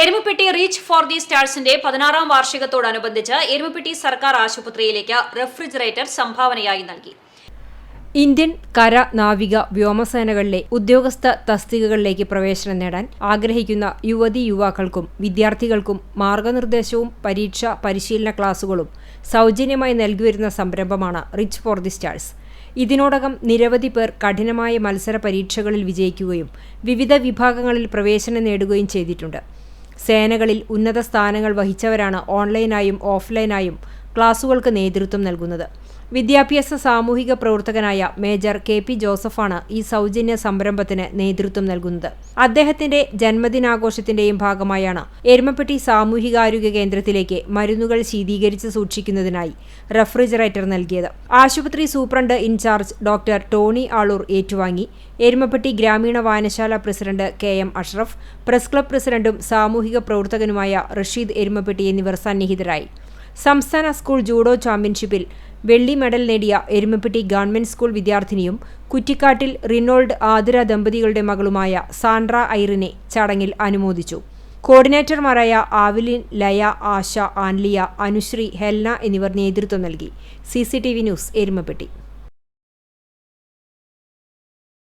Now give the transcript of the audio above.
Erumapetty reach for the സ്റ്റാർസിന്റെ പതിനാറാം വാർഷികത്തോടനുബന്ധിച്ച് എരുമപ്പെട്ടി സർക്കാർ ആശുപത്രിയിലേക്ക് റെഫ്രിജറേറ്റർ സംഭാവനയായി നൽകി. ഇന്ത്യൻ കര നാവിക വ്യോമസേനകളിലെ ഉദ്യോഗസ്ഥ തസ്തികകളിലേക്ക് പ്രവേശനം നേടാൻ ആഗ്രഹിക്കുന്ന യുവതി യുവാക്കൾക്കും വിദ്യാർത്ഥികൾക്കും മാർഗനിർദ്ദേശവും പരീക്ഷ പരിശീലന ക്ലാസുകളും സൗജന്യമായി നൽകിവരുന്ന സംരംഭമാണ് റിച്ച് ഫോർ ദി സ്റ്റാർസ്. ഇതിനോടകം നിരവധി പേർ കഠിനമായ മത്സര പരീക്ഷകളിൽ വിജയിക്കുകയും വിവിധ വിഭാഗങ്ങളിൽ പ്രവേശനം നേടുകയും ചെയ്തിട്ടുണ്ട്. സേനകളിൽ ഉന്നത സ്ഥാനങ്ങൾ വഹിച്ചവരാണ് ഓൺലൈനായും ഓഫ്ലൈനായും ക്ലാസുകൾക്ക് നേതൃത്വം നൽകുന്നത് വിദ്യാഭ്യാസ സാമൂഹിക പ്രവർത്തകനായ മേജർ കെ പി ജോസഫാണ് ഈ സൗജന്യ സംരംഭത്തിന് നേതൃത്വം നൽകുന്നത്. അദ്ദേഹത്തിന്റെ ജന്മദിനാഘോഷത്തിന്റെയും ഭാഗമായാണ് എരുമപ്പെട്ടി സാമൂഹികാരോഗ്യ കേന്ദ്രത്തിലേക്ക് മരുന്നുകൾ ശീതീകരിച്ച് സൂക്ഷിക്കുന്നതിനായി റെഫ്രിജറേറ്റർ നൽകിയത്. ആശുപത്രി superintendent in charge doctor Tony Aloor ഏറ്റുവാങ്ങി. എരുമപ്പെട്ടി ഗ്രാമീണ വായനശാല president K M Ashraf press club പ്രസിഡന്റും സാമൂഹിക പ്രവർത്തകനുമായ റഷീദ് എരുമപ്പെട്ടി എന്നിവർ സന്നിഹിതരായി. സംസ്ഥാന സ്കൂൾ ജൂഡോ ചാമ്പ്യൻഷിപ്പിൽ വെള്ളി മെഡൽ നേടിയ എരുമപ്പെട്ടി ഗവൺമെന്റ് സ്കൂൾ വിദ്യാർത്ഥിനിയും കുറ്റിക്കാട്ടിൽ റിനോൾഡ് ആതിര ദമ്പതികളുടെ മകളുമായ സാൻഡ്ര ഐറിനെ ചടങ്ങിൽ അനുമോദിച്ചു. കോർഡിനേറ്റർമാരായ ആവിലിൻ ലയ ആശ ആൻലിയ അനുശ്രീ ഹെൽന എന്നിവർ നേതൃത്വം നൽകി. C News Erumapetty.